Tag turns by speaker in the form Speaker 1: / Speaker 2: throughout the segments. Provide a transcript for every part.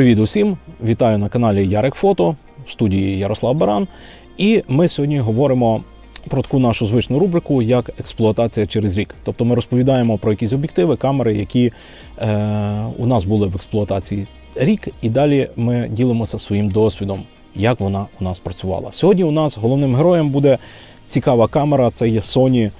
Speaker 1: Привіт усім! Вітаю на каналі Ярик Фото в студії Ярослав Баран. І ми сьогодні говоримо про таку нашу звичну рубрику, як експлуатація через рік. Тобто ми розповідаємо про якісь об'єктиви, камери, які е, у нас були в експлуатації рік, і далі ми ділимося своїм досвідом, як вона у нас працювала. Сьогодні у нас головним героєм буде цікава камера. Це є Sony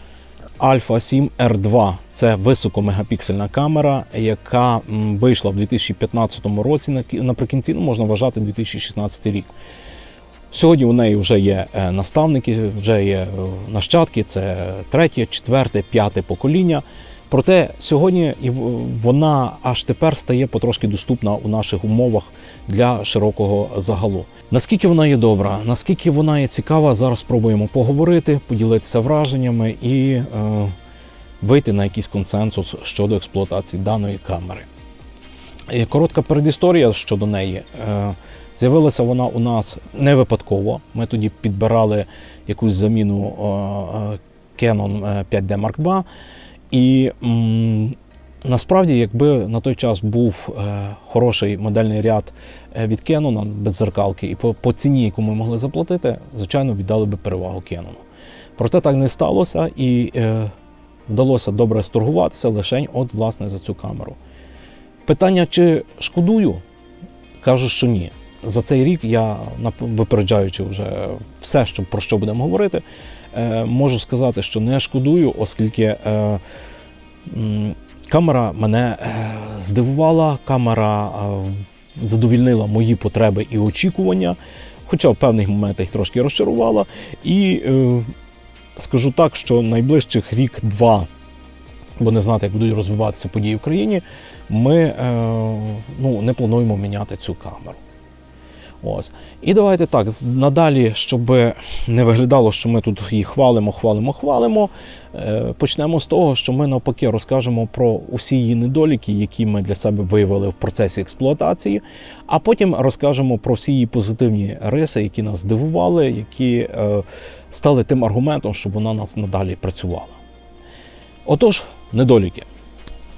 Speaker 1: Alpha 7 R2 це високомегапіксельна камера, яка вийшла в 2015 році на кі- наприкінці, ну можна вважати 2016 рік. Сьогодні у неї вже є е, наставники, вже є е, нащадки, це третє, четверте, п'яте покоління. Проте сьогодні вона аж тепер стає потрошки доступна у наших умовах для широкого загалу. Наскільки вона є добра, наскільки вона є цікава, зараз спробуємо поговорити, поділитися враженнями і е, вийти на якийсь консенсус щодо експлуатації даної камери. Е, Коротка передісторія щодо неї. Е, З'явилася вона у нас не випадково. Ми тоді підбирали якусь заміну е, е, Canon е, 5D Mark II. І м, насправді, якби на той час був е, хороший модельний ряд е, від Canon без зеркалки, і по, по ціні, яку ми могли заплатити, звичайно, віддали би перевагу Canon. Проте так не сталося, і е, вдалося добре сторгуватися лише от власне за цю камеру. Питання, чи шкодую, кажу, що ні. За цей рік я, випереджаючи вже все, що, про що будемо говорити, можу сказати, що не шкодую, оскільки е, камера мене е, здивувала, камера е, задовільнила мої потреби і очікування, хоча в певних моментах трошки розчарувала. І е, скажу так, що найближчих рік-два, бо не знати, як будуть розвиватися події в країні, ми е, ну, не плануємо міняти цю камеру. Ось. І давайте так, надалі, щоб не виглядало, що ми тут її хвалимо, хвалимо, хвалимо. е, Почнемо з того, що ми навпаки розкажемо про усі її недоліки, які ми для себе виявили в процесі експлуатації, а потім розкажемо про всі її позитивні риси, які нас здивували, які е, стали тим аргументом, щоб вона нас надалі працювала. Отож, недоліки.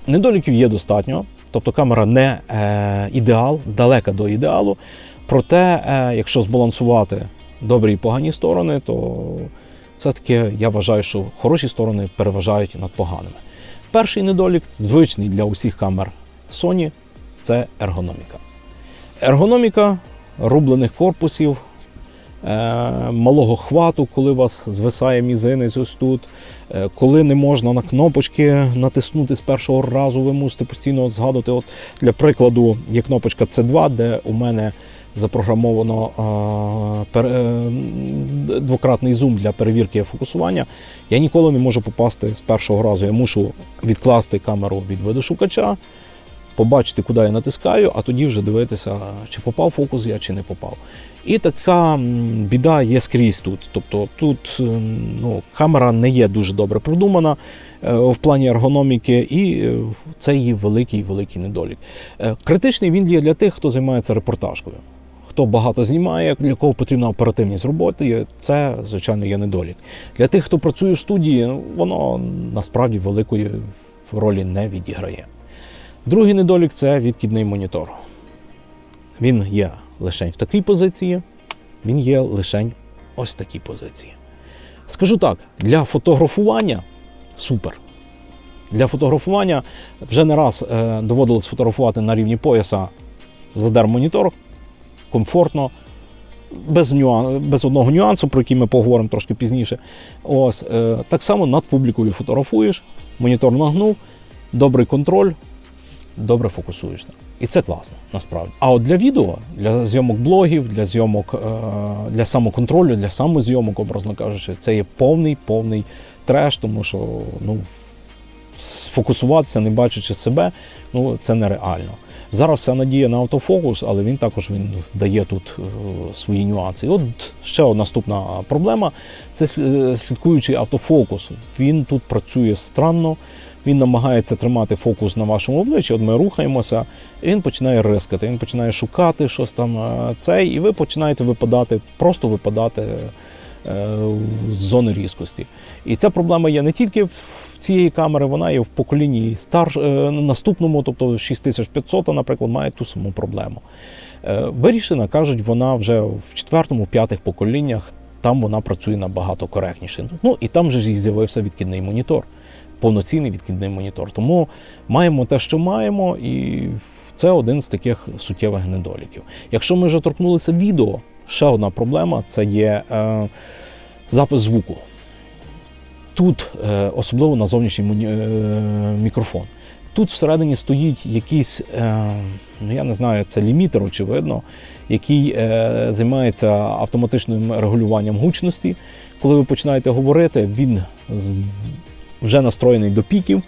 Speaker 1: Недоліків є достатньо, тобто камера не е, ідеал, далека до ідеалу. Проте, е, якщо збалансувати добрі і погані сторони, то все-таки я вважаю, що хороші сторони переважають над поганими. Перший недолік, звичний для усіх камер Sony, це ергономіка. Ергономіка рублених корпусів, е, малого хвату, коли вас звисає мізинець ось тут, е, коли не можна на кнопочки натиснути з першого разу, ви мусите постійно згадувати. От, для прикладу, є кнопочка C2, де у мене запрограмовано е, двократний зум для перевірки фокусування. Я ніколи не можу попасти з першого разу. Я мушу відкласти камеру від видошукача, побачити, куди я натискаю, а тоді вже дивитися, чи попав фокус я, чи не попав. І така біда є скрізь тут. Тобто тут ну, камера не є дуже добре продумана е, в плані ергономіки, і е, це її великий великий недолік. Критичний він є для тих, хто займається репортажкою. Хто багато знімає, для кого потрібна оперативність роботи, це, звичайно, є недолік. Для тих, хто працює в студії, ну, воно насправді великої ролі не відіграє. Другий недолік це відкидний монітор. Він є лише в такій позиції, він є лише ось такій позиції. Скажу так, для фотографування супер. Для фотографування вже не раз е, доводилось фотографувати на рівні пояса задер монітор, комфортно, без, нюан, без одного нюансу, про який ми поговоримо трошки пізніше. Ось, е, так само над публікою фотографуєш, монітор нагнув, добрий контроль, добре фокусуєшся. І це класно, насправді. А от для відео, для зйомок блогів, для зйомок, е, для самоконтролю, для самозйомок, образно кажучи, це є повний повний треш, тому що ну, сфокусуватися, не бачачи себе, ну це нереально. Зараз вся надія на автофокус, але він також він дає тут е, свої нюанси. І от ще наступна проблема це слідкуючий автофокус. Він тут працює странно, він намагається тримати фокус на вашому обличчі. От ми рухаємося, і він починає рискати, він починає шукати щось там е, цей, і ви починаєте випадати, просто випадати е, з зони різкості. І ця проблема є не тільки в цієї камери, вона є в поколінні стар, е, наступному, тобто 6500, наприклад, має ту саму проблему. Е, Вирішена, кажуть, вона вже в четвертому, п'ятих поколіннях, там вона працює набагато коректніше. Ну і там же ж і з'явився відкидний монітор, повноцінний відкидний монітор. Тому маємо те, що маємо, і це один з таких суттєвих недоліків. Якщо ми вже торкнулися відео, ще одна проблема це є е, запис звуку. Тут, е, особливо на зовнішній е, мікрофон. Тут всередині стоїть якийсь, е, ну я не знаю, це лімітер, очевидно, який е, займається автоматичним регулюванням гучності. Коли ви починаєте говорити, він з- вже настроєний до піків,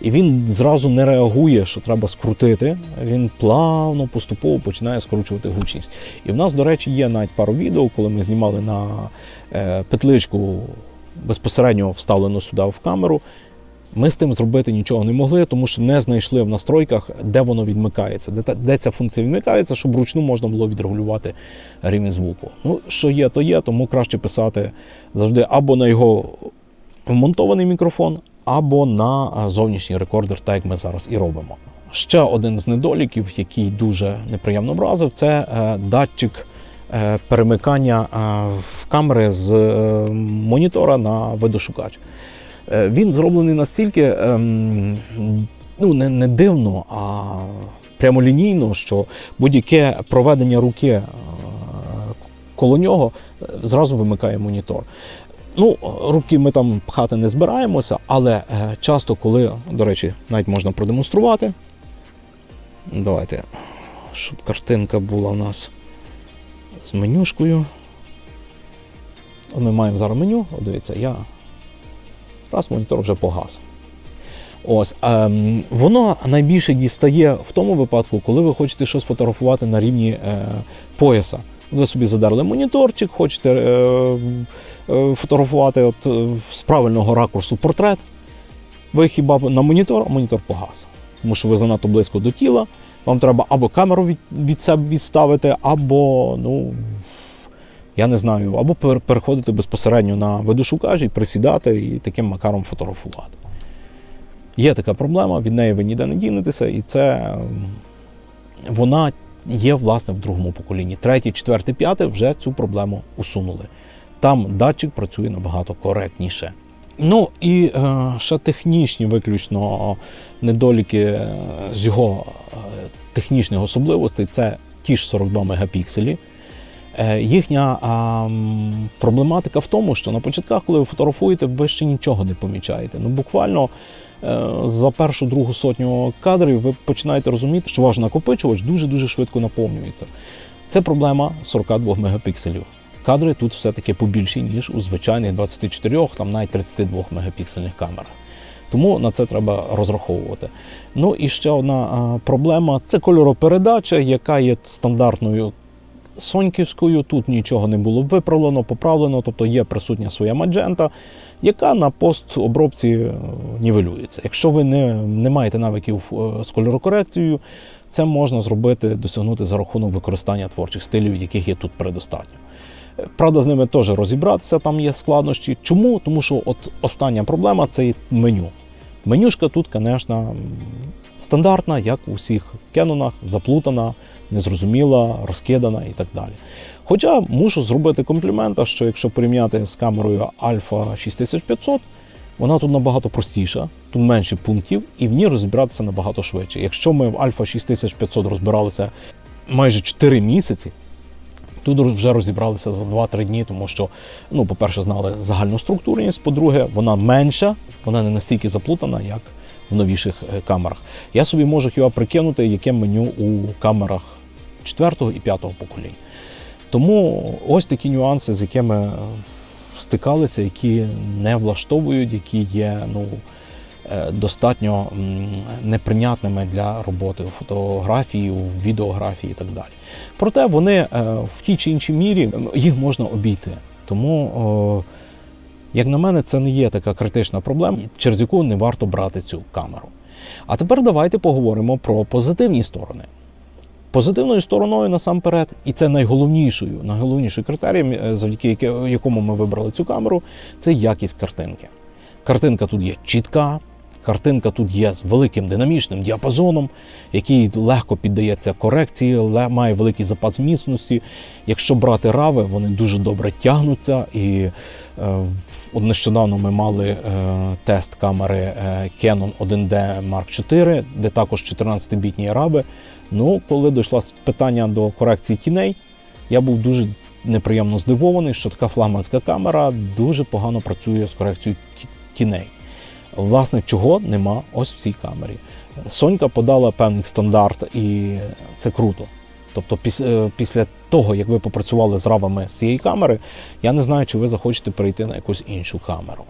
Speaker 1: і він зразу не реагує, що треба скрутити. Він плавно, поступово починає скручувати гучність. І в нас, до речі, є навіть пару відео, коли ми знімали на е, петличку безпосередньо вставлену сюди в камеру. Ми з тим зробити нічого не могли, тому що не знайшли в настройках, де воно відмикається, де, де ця функція відмикається, щоб вручну можна було відрегулювати рівень звуку. Ну, що є, то є, тому краще писати завжди або на його вмонтований мікрофон, або на зовнішній рекордер, так як ми зараз і робимо. Ще один з недоліків, який дуже неприємно вразив, це е, датчик е, перемикання е, в камери з е, монітора на видошукач. Е, Він зроблений настільки ем, ну, не, не дивно, а прямолінійно, що будь-яке проведення руки е, коло нього е, зразу вимикає монітор. Ну, руки ми там пхати не збираємося, але е, часто, коли, до речі, навіть можна продемонструвати. Давайте, щоб картинка була у нас з менюшкою. Ми маємо зараз меню. От дивіться, я раз монітор вже погас. Ось, ем, воно найбільше дістає в тому випадку, коли ви хочете щось фотографувати на рівні е, пояса. Ви собі задерли моніторчик, хочете е, е, фотографувати от, е, з правильного ракурсу портрет. Ви хіба на монітор, а монітор погас. Тому що ви занадто близько до тіла. Вам треба або камеру від, від себе відставити, або, ну, я не знаю, або пер- переходити безпосередньо на видошукач і присідати і таким макаром фотографувати. Є така проблема, від неї ви ніде не дінетеся, і це вона є власне в другому поколінні. Третє, четверте, п'яте вже цю проблему усунули. Там датчик працює набагато коректніше. Ну і е, ще технічні виключно недоліки е, з його е, технічних особливостей це ті ж 42 мегапікселі. Е, Їхня м, проблематика в тому, що на початках, коли ви фотографуєте, ви ще нічого не помічаєте. Ну, буквально е, за першу другу сотню кадрів ви починаєте розуміти, що ваш накопичувач дуже-дуже швидко наповнюється. Це проблема 42 мегапікселів. Кадри тут все-таки побільші, ніж у звичайних 24, там навіть 32 мегапіксельних камерах. Тому на це треба розраховувати. Ну і ще одна проблема це кольоропередача, яка є стандартною соньківською. Тут нічого не було виправлено, поправлено, тобто є присутня своя маджента, яка на постобробці е, нівелюється. Якщо ви не, не маєте навиків е, з кольорокорекцією, це можна зробити, досягнути за рахунок використання творчих стилів, яких є тут предостатньо. Е, Правда, з ними теж розібратися, там є складнощі. Чому? Тому що от остання проблема це меню. Менюшка тут, звісно, стандартна, як у всіх кенонах, заплутана, незрозуміла, розкидана і так далі. Хоча мушу зробити комплімента, що якщо порівняти з камерою Alpha 6500, вона тут набагато простіша, тут менше пунктів, і в ній розібратися набагато швидше. Якщо ми в Alpha 6500 розбиралися майже 4 місяці, Тут вже розібралися за 2-3 дні, тому що, ну, по-перше, знали загальну структурність, по-друге, вона менша, вона не настільки заплутана, як в новіших е, камерах. Я собі можу хіба прикинути, яке меню у камерах 4 і 5 поколінь. Тому ось такі нюанси, з якими стикалися, які не влаштовують, які є ну, е, достатньо неприйнятними для роботи у фотографії, у відеографії і так далі. Проте вони е, в тій чи іншій мірі їх можна обійти. Тому, як на мене, це не є така критична проблема, через яку не варто брати цю камеру. А тепер давайте поговоримо про позитивні сторони. Позитивною стороною насамперед, і це найголовнішою, найголовнішою критерієм, е, завдяки якому ми вибрали цю камеру, це якість картинки. Картинка тут є чітка, картинка тут є з великим динамічним діапазоном, який легко піддається корекції, має великий запас міцності. Якщо брати рави, вони дуже добре тягнуться. І е, нещодавно ми мали е, тест камери е, Canon 1D Mark IV, де також 14-бітні рави. Ну, коли дійшло питання до корекції тіней, я був дуже неприємно здивований, що така флагманська камера дуже погано працює з корекцією тіней. Власне, чого нема ось в цій камері. Сонька подала певний стандарт, і це круто. Тобто, е, після того, як ви попрацювали з равами з цієї камери, я не знаю, чи ви захочете перейти на якусь іншу камеру.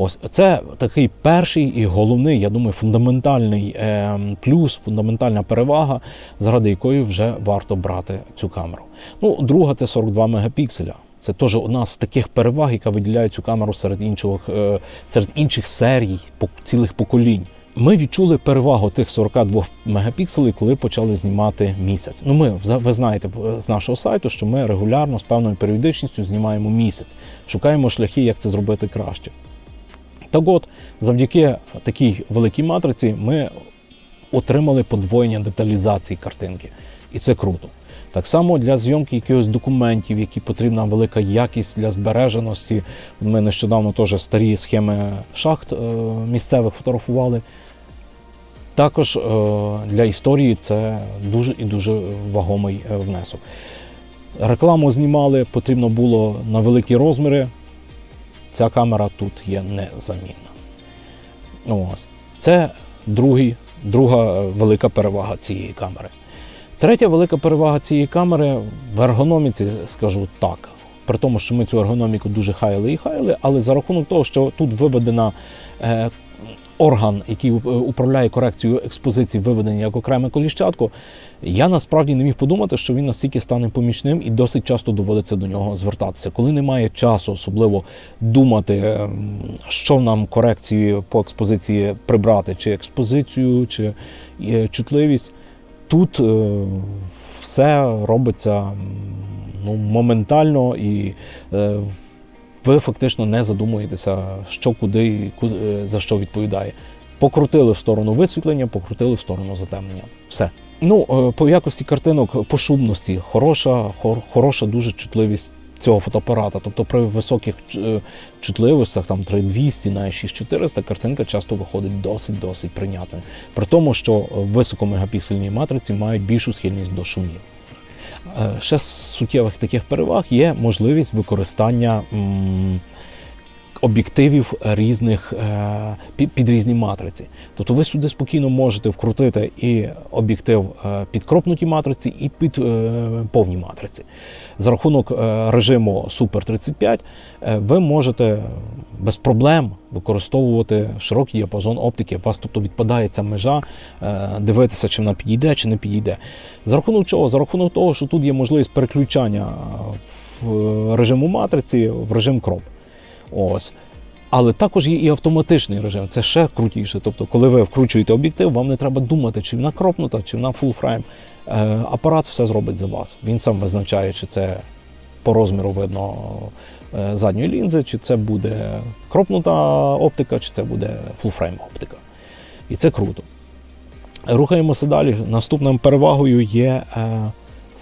Speaker 1: Ось це такий перший і головний, я думаю, фундаментальний е, плюс, фундаментальна перевага, заради якої вже варто брати цю камеру. Ну, друга це 42 мегапікселя. Це теж одна з таких переваг, яка виділяє цю камеру серед іншого, е, серед інших серій, по- цілих поколінь. Ми відчули перевагу тих 42 мегапікселей, коли почали знімати місяць. Ну, ми ви знаєте е, з нашого сайту, що ми регулярно з певною періодичністю знімаємо місяць, шукаємо шляхи, як це зробити краще. Так от, завдяки такій великій матриці ми отримали подвоєння деталізації картинки. І це круто. Так само для зйомки якихось документів, які потрібна велика якість для збереженості. Ми нещодавно теж старі схеми шахт е, місцевих фотографували. Також е, для історії це дуже і дуже вагомий е, внесок. Рекламу знімали, потрібно було на великі розміри. Ця камера тут є незамінна. Ось. Це другий, друга велика перевага цієї камери. Третя велика перевага цієї камери в ергономіці, скажу так. При тому, що ми цю ергономіку дуже хайли і хайли, але за рахунок того, що тут виведена е, орган, який управляє корекцією експозиції, виведений як окреме коліщатко, я насправді не міг подумати, що він настільки стане помічним і досить часто доводиться до нього звертатися. Коли немає часу, особливо думати, ем, що нам корекції по експозиції прибрати, чи експозицію, чи е, чутливість, тут е, все робиться ну, моментально і е, ви фактично не задумуєтеся, що куди куди, е, за що відповідає. Покрутили в сторону висвітлення, покрутили в сторону затемнення. Все. Ну, е, по якості картинок, по шумності, хороша, хор- хороша дуже чутливість цього фотоапарата. Тобто при високих е, чутливостях, там 3200, навіть 6400, картинка часто виходить досить-досить прийнятною. При тому, що високомегапіксельні матриці мають більшу схильність до шумів. Е, Ще з суттєвих таких переваг є можливість використання об'єктивів різних е, під, різні матриці. Тобто ви сюди спокійно можете вкрутити і об'єктив е, під кропнуті матриці, і під е, повні матриці. За рахунок режиму Super 35 е, ви можете без проблем використовувати широкий діапазон оптики. У вас тобто відпадає ця межа, дивитися, чи вона підійде, чи не підійде. За рахунок чого? За рахунок того, що тут є можливість переключання в режиму матриці в режим кроп. Ось. Але також є і автоматичний режим, це ще крутіше. Тобто, коли ви вкручуєте об'єктив, вам не треба думати, чи вона кропнута, чи вона frame. Е, Апарат все зробить за вас. Він сам визначає, чи це по розміру видно е, задньої лінзи, чи це буде кропнута оптика, чи це буде frame оптика. І це круто. Рухаємося далі. Наступною перевагою є е,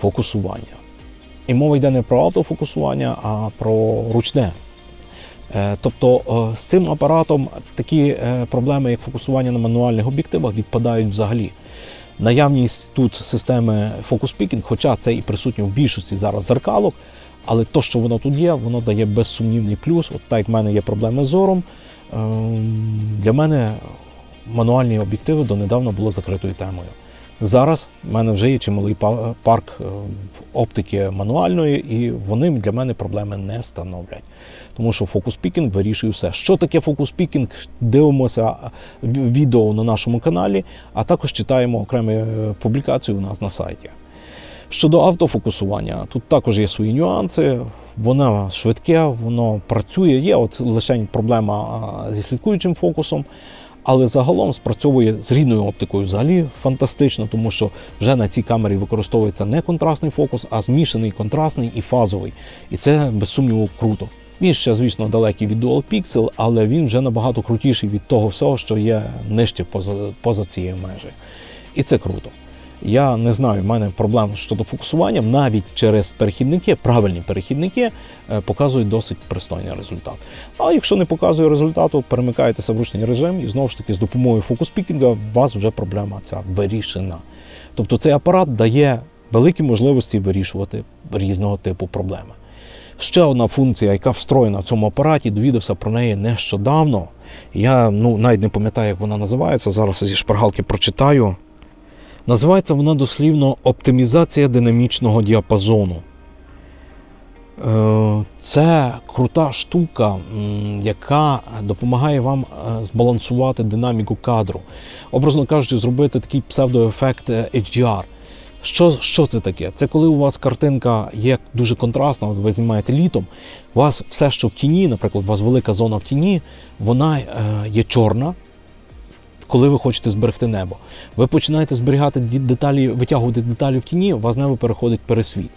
Speaker 1: фокусування. І мова йде не про автофокусування, а про ручне. Е, Тобто е, з цим апаратом такі е, проблеми, як фокусування на мануальних об'єктивах, відпадають взагалі. Наявність тут системи Picking, хоча це і присутньо в більшості зараз зеркалок, але то, що воно тут є, воно дає безсумнівний плюс. От так як в мене є проблеми з зором, ем, для мене мануальні об'єктиви донедавна були закритою темою. Зараз в мене вже є чималий парк оптики мануальної, і вони для мене проблеми не становлять. Тому що фокус пікінг вирішує все. Що таке фокус пікінг? Дивимося відео на нашому каналі, а також читаємо окремі е, публікації у нас на сайті. Щодо автофокусування, тут також є свої нюанси. Воно швидке, воно працює. Є от лише проблема зі слідкуючим фокусом, Але загалом спрацьовує з рідною оптикою взагалі фантастично, тому що вже на цій камері використовується не контрастний фокус, а змішаний контрастний і фазовий. І це без сумніву круто. Він ще, звісно, далекий від Dual Pixel, але він вже набагато крутіший від того всього, що є нижче поза, поза цією межею. І це круто. Я не знаю, в мене проблем щодо фокусування, навіть через перехідники, правильні перехідники е, показують досить пристойний результат. А якщо не показує результату, перемикаєтеся в ручний режим і знову ж таки з допомогою фокус-пікінга у вас вже проблема ця вирішена. Тобто цей апарат дає великі можливості вирішувати різного типу проблеми. Ще одна функція, яка встроєна в цьому апараті, довідався про неї нещодавно. Я ну, навіть не пам'ятаю, як вона називається. Зараз зі шпаргалки прочитаю. Називається вона дослівно оптимізація динамічного діапазону. Е, Це крута штука, яка допомагає вам е, збалансувати динаміку кадру. Образно кажучи, зробити такий псевдоефект е, HDR. Що, що це таке? Це коли у вас картинка є дуже контрастна, от ви знімаєте літом, у вас все, що в тіні, наприклад, у вас велика зона в тіні, вона е, є чорна, коли ви хочете зберегти небо. Ви починаєте зберігати деталі, витягувати деталі в тіні, у вас небо переходить пересвіт.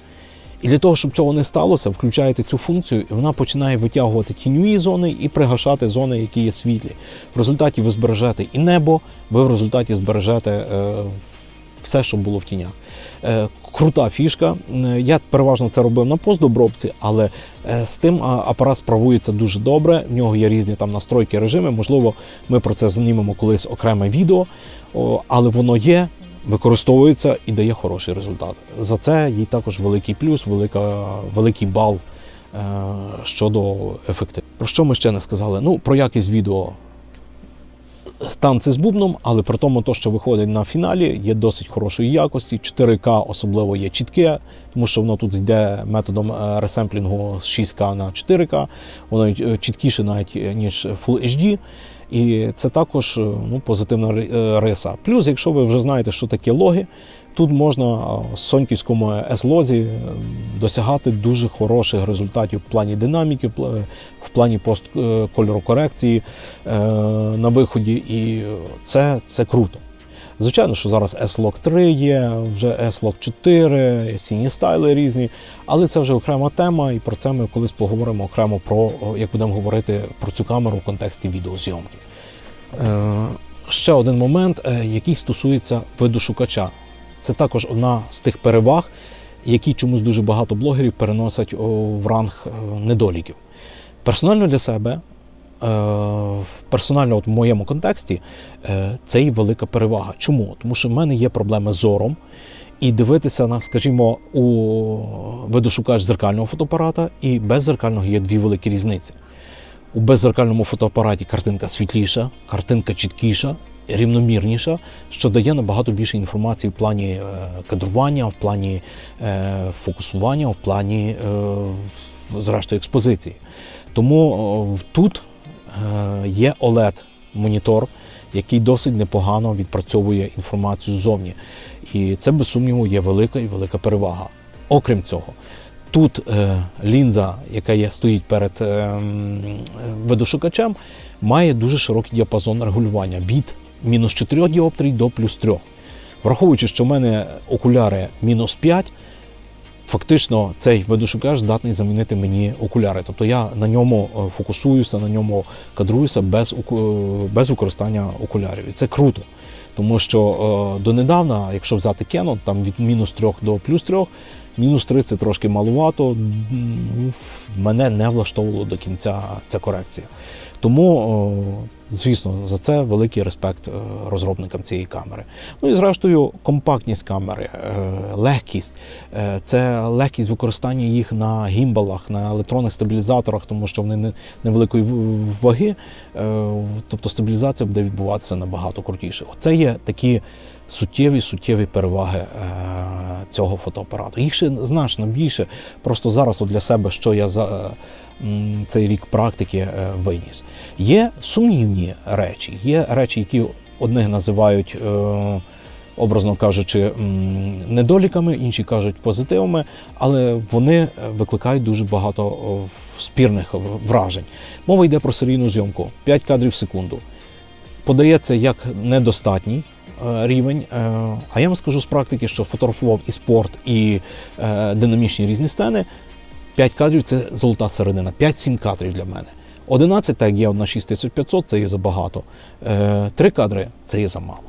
Speaker 1: І для того, щоб цього не сталося, включаєте цю функцію, і вона починає витягувати тіньові зони і пригашати зони, які є світлі. В результаті ви збережете і небо, ви в результаті збережете е, все, що було в тінях. Е, крута фішка. Е, Я переважно це робив на постдобробці, але е, з тим апарат справується дуже добре. В нього є різні там настройки, режими. Можливо, ми про це знімемо колись окреме відео, але воно є, використовується і дає хороший результат. За це їй також великий плюс, велика, великий бал щодо ефективності. Про що ми ще не сказали? Ну, про якість відео танці з бубном, але при тому, то, що виходить на фіналі, є досить хорошої якості. 4К особливо є чітке, тому що воно тут йде методом е, ресемплінгу з 6К на 4К, воно е, чіткіше навіть е, ніж Full HD. І це також ну, позитивна ри- риса. Плюс, якщо ви вже знаєте, що таке логи, тут можна е, з соньківському S-лозі е, досягати дуже хороших результатів в плані динаміки, в плані посткольорокорекції е, на виході, і це, це круто. Звичайно, що зараз S-Log 3 є, вже S-Log 4, сіні стайли різні, але це вже окрема тема, і про це ми колись поговоримо окремо про як будемо говорити про цю камеру в контексті відеозйомки. Е, ще один момент, е, який стосується виду шукача. Це також одна з тих переваг, які чомусь дуже багато блогерів переносять в ранг е, недоліків. Персонально для себе, е, персонально от в моєму контексті, е, це і велика перевага. Чому? Тому що в мене є проблеми з зором, і дивитися на, скажімо, у видошукач зеркального фотоапарата і беззеркального є дві великі різниці. У беззеркальному фотоапараті картинка світліша, картинка чіткіша, рівномірніша, що дає набагато більше інформації в плані е, кадрування, в плані е, фокусування, в плані е, зрештою експозиції. Тому тут є OLED-монітор, який досить непогано відпрацьовує інформацію ззовні. І це, без сумніву, є велика і велика перевага. Окрім цього, тут лінза, яка стоїть перед е, видошукачем, має дуже широкий діапазон регулювання від мінус 4 діоптрій до плюс 3. Враховуючи, що в мене окуляри мінус 5, фактично цей видошукач здатний замінити мені окуляри. Тобто я на ньому е, фокусуюся, на ньому кадруюся без, без використання окулярів. І це круто. Тому що е, донедавна, якщо взяти Canon, там від мінус 3 до плюс 3, мінус 3 це трошки малувато. Ну, мене не влаштовувало до кінця ця корекція. Тому, звісно, за це великий респект е, розробникам цієї камери. Ну і зрештою, компактність камери, е, легкість. Е, Це легкість використання їх на гімбалах, на електронних стабілізаторах, тому що вони невеликої ваги, тобто стабілізація буде відбуватися набагато крутіше. Оце є такі суттєві суттєві переваги цього фотоапарату. Їх ще значно більше. Просто зараз от для себе, що я за цей рік практики е, виніс. Є сумнівні речі, є речі, які одних називають. Е, Образно кажучи, недоліками, інші кажуть позитивами, але вони е, викликають дуже багато спірних вражень. Мова йде про серійну зйомку 5 кадрів в секунду. подається як недостатній рівень. А я вам скажу з практики, що фотографував і спорт, і динамічні різні сцени. 5 кадрів це золота середина, 5-7 кадрів для мене. 11, так як є на 6500, це є забагато. Е, Три кадри це є замало.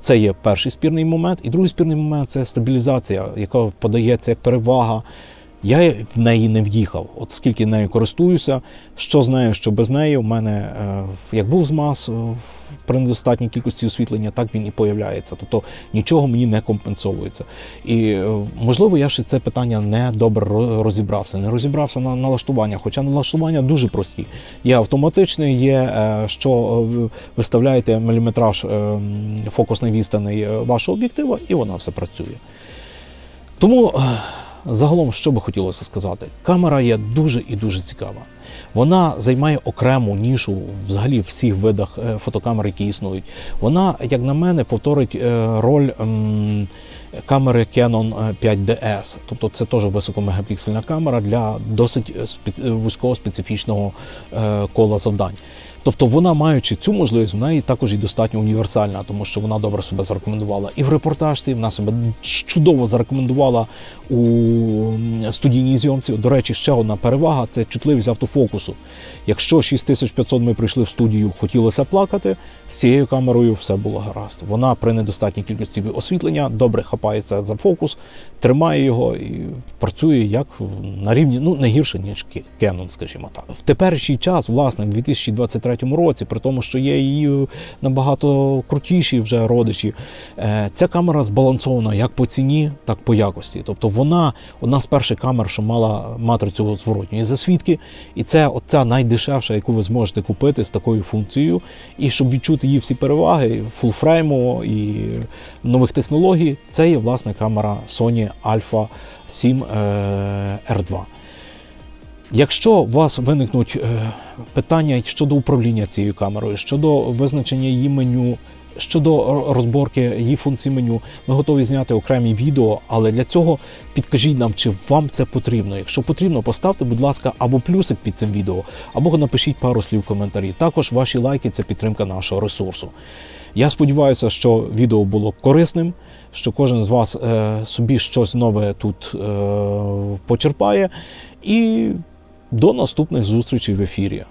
Speaker 1: Це є перший спірний момент, і другий спірний момент це стабілізація, яка подається як перевага. Я в неї не в'їхав. От скільки нею користуюся, що з нею, що без неї. У мене е, як був змаз е, при недостатній кількості освітлення, так він і появляється. Тобто нічого мені не компенсовується. І е, можливо, я ще це питання не добре розібрався. Не розібрався на налаштування, хоча налаштування дуже прості. Є автоматичне, є що виставляєте міліметраж фокусної відстані вашого об'єктива, і вона все працює. Тому загалом, що би хотілося сказати, камера є дуже і дуже цікава. Вона займає окрему нішу взагалі всіх видах е, фотокамер, які існують. Вона, як на мене, повторить е, роль камери Canon е, 5DS. Тобто це теж високомегапіксельна камера для досить е, е, вузького специфічного е, кола завдань. Тобто вона, маючи цю можливість, вона і також і достатньо універсальна, тому що вона добре себе зарекомендувала і в репортажці. Вона себе чудово зарекомендувала у студійній зйомці. До речі, ще одна перевага це чутливість автофокусу. Якщо 6500 ми прийшли в студію, хотілося плакати, з цією камерою все було гаразд. Вона при недостатній кількості освітлення добре хапається за фокус, тримає його і працює як на рівні, ну не гірше ніж Canon, скажімо так. В теперішній час, власне, в 2023 році, при тому, що є її набагато крутіші вже родичі, е, ця камера збалансована як по ціні, так по якості. Тобто вона одна з перших камер, що мала матрицю зворотньої засвідки, і це оця найдешевша, яку ви зможете купити з такою функцією. І щоб відчути її всі переваги фулфрейму і нових технологій, це є власне камера Sony Alpha 7 е, R2. Якщо у вас виникнуть е, питання щодо управління цією камерою, щодо визначення її меню, щодо розборки її функцій меню, ми готові зняти окремі відео, але для цього підкажіть нам, чи вам це потрібно. Якщо потрібно, поставте, будь ласка, або плюсик під цим відео, або напишіть пару слів в коментарі. Також ваші лайки це підтримка нашого ресурсу. Я сподіваюся, що відео було корисним, що кожен з вас е, собі щось нове тут е, почерпає. І до наступних зустрічей в ефірі.